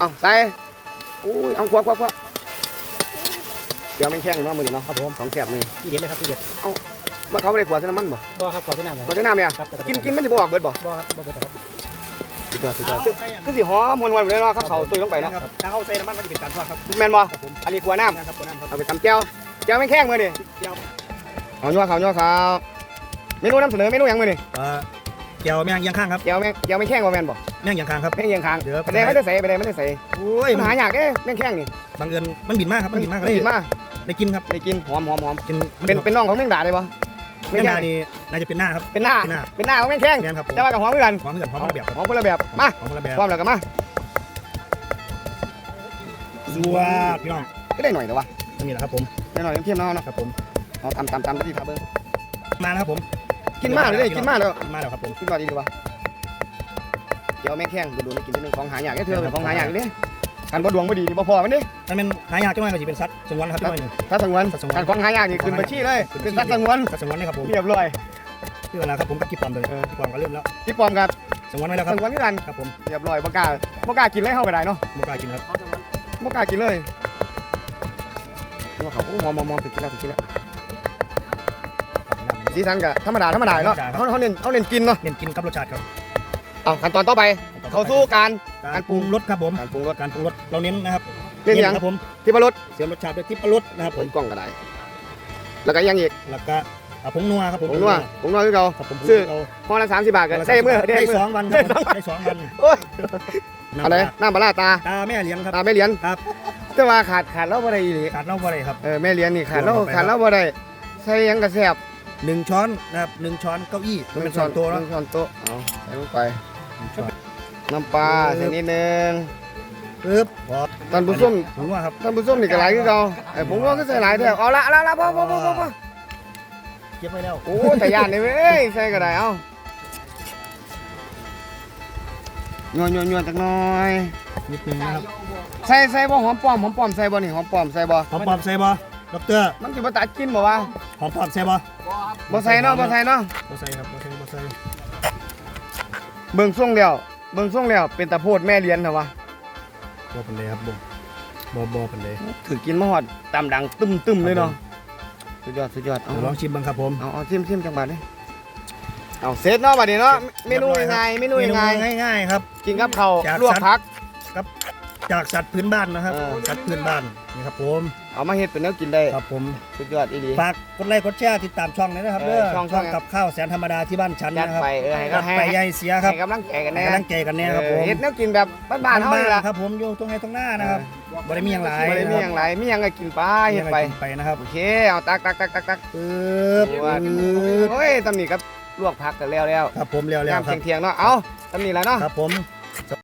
เอาใส่อุ้ยเอาควักควักควักเดี๋ยวไม่แข้งเนาะมือนี้เนาะครับผมสองแสบมือที่เด็ดเลยครับที่เด็ดว่าเขาไม่ได้ขวดใส่น้ำมันบ่บ่ครับขอที่น้ำหน่อยขวดใส่น้ำเนี่ยครับแต่กินกินมันจะบออกเบิดบ่บ่ครับบ่เป็นไรครับสุดยอดสุดยอดคือสิหอมมวนวันเลยเนาะเขาเขาตุยลงไปเนาะครับถ้าเขาใส่น้ำมันมันจะเป็นการทอดครับแม่นบ่ครับผมอันนี้ขวดน้นะครับตัวน้ำครับำเอาไปตำแก้วแก้วไม่แข้งมือนี่เจียวเอายัวเขายัวเขาเมนูนำเสนอเมนูหยังมือนี่ เอ่อเจียวแมงยังข้างครับแก้วแม่งแก้วไม่แข้งบ่แม่นบ่แมงยังข้างครับแม่งเอียงข้างเดี๋ยวไปได้ไม่ได้ใส่ไปได้ไม่ได้ใส่โอ้ยมันหายากเด้แม่งแข้งนี่บังเอิญมันบินมากครับมันบินมากมันกินมาได้กินครับได้กินหอมหอมหอมกินเป็นเป็นน้องของแมงดาได้บ่แมงดานี่น่าจะเป็นหน้าครับเป็นหน้าเป็นหน้าเป็นหน้าของแม่งแข้งแมนครับผมแต่ว่ากับหอมเหมือนกันหอมเหมือนกันหอมคนละแบบครับหอมคนละแบบมาหอมคนละแบบพร้อมแล้วกันมาสัวพี่น้องก็ได้หน่อยแต่ว่านี่แหละครับผมได้หน่อยเทียมๆเนาะเนาะครับผมเอาตำตำตำที่ทาเบิ้งมาแล้วครับผม กินมากเลยเด้กินมากแล้วกินมาแล้วครับผมกินมากดีดีวะเดี๋ยวแม่งแข้งดูดูนี่กินนิดนึงของหายากแค่เธอเป็นของหายากเด้การบ่ดวงบ่ดีนี่บ่พอมันเด้มันเป็นหายากจังเลยก็จะเป็นสัตว์สงวนนะครับจังเลยหนึ่งถ้าสงวนถ้าสงวนการของหายากนี่ขึ้นบัญชีเลยเป็นสัตว์สงวนสัตว์สงวนนี่ครับผมเรียบร้อยที่เวลาครับผมกับกิ๊บปอมเลยเออกิ๊บปอมก็เริ่มแล้วที่ปลอมกับสงวนไว้แล้วคสรับงวนคือกันครับผมเรียบร้อยบ่กล้าบ่กล้ากินเลยเข้าไปได้เนาะมุกล้ากินครับบ่กล้ากินเลยว่าเขาโอ้มองมองมองถึงกินแล้วถึงกินแล้ว สีสันก็ธรรมดาธรรมดาเนาะเขาเขาเน้นเขาเน้นกินเนาะเน้นกินกับรสชาติครับเอาขั้นตอนต่อไปเข้าสู่การการปรุงรสครับผมการปรุงรสการปรุงรสเราเน้นนะครับเรื่องหยังครับผมที่ปรสเสริมรสชาติด้วยทิพรสนะครับผผมมกล้องก็ได้แล้วก็ยังอีกแล้วก็อ่าผงนัวครับผมผมนัวผมนัวคือเราครับผมซื้อเราห่อละสามสิบบาทกันใช่เมื่อได้ได้เมื่อสองวันครับผมได้สองวันโอ้ยน้ำอะไรปลาน้ำปลาร้าตาตาแม่เลี้ยงครับตาแม่เหรียญครับแต่ว่าขาดขาดแล้วบ่ได้อีหลีขาดเหล้าอะไรครับเออแม่เหรียญนี่ขาดแล้วรวมเข้าไปขาดแล้วบ่ได้ใส่หยังกระแซบ หนึ่งช้อนนะครับหนึ่งช้อนเก้าอี้มันเป็นช้อนโตหแล้วนึ่งช้อนโต๊ะเอาใส่ลงไปหนึ่งช้อนน้ำปลาใส่นิดนึงปึ๊บพอท่านผู้ชมผงนัวครับท่านผู้ชมนี่ก็หลายคือเก่าไอ้ผมว่าก็ใส่หลายแท้เอาละละละพอพอพอพอพอเก็บไว้แล้วโอ้แต่ย่านนี่เว้ยใส่ก็ได้เอายัวยัวยัวจักหน่อยนิดนึงนะครับใส่ใส่บ่หอมปลอมหอมปลอมใส่บ่นี่หอมปลอมใส่บ่หอมปลอมใส่บ่ ดอกเตอร์มันสิบ่ตัดกินบ่วะหอมปลอมใส่บ่บ่ใส่เนาะบ่ใส่เนาะบ่ใส่ครับบ่ใส่บ่ใส่เบิ่งทรงแล้วเบิ่งทรงแล้วเป็นตาโพดแม่เลี้ยนเถอะวะบ่เป็นเลยครับบ่บ่บ่เป็นเลยถือกินมาฮอดตามดังตึมๆเลยเนาะสุดยอดสุดยอดเอาเดี๋ยวลองชิมบ้างครับผมเอาเอาชิมชิมจังบาดเด้เอาเสร็จเนาะบัดนี้เนาะเมนูง่ายๆเมนูง่ายง่ายๆครับๆกินกับข้าวจากลวกผักจากสัตว์พื้นบ้านนะครับเออสัตว์พื้นบ้านนี่ครับผม เอามาเฮ็ดเป็นแนวกินได้ครับผมสุดยอดอีหลี ฝากกดไลค์กดแชร์ติดตามช่องนี้นะครับเอเด้ออช่องช่อง กับข้าวแสนธรรมดาที่บ้านฉันจัดนะครับไปเออให้จัก็ดให้ไปยายเสียครับให้กำลังใจกันให้แน่กำลังใจกันแน่ครับผมเออเฮ็ดแนวกินแบบบ้านๆเฮานี่ล่ะ ครับผมอยู่ตรงไหนตรงหน้านะครับบ่ได้มีอย่างไรบ่ได้มีหยังหลายมีหยังก็กินไปเฮ็ดไป ไปนะครับโอเค เอาตักตักตักตักตักปึ๊บว่าปึ๊บโอ้ยตำนี้ก็ลวกผักกันแล้วแล้วครับผมเร็วๆยามครับเที่ยงๆเนาะ เอาตำนี้แล้วเนาะ ครับผม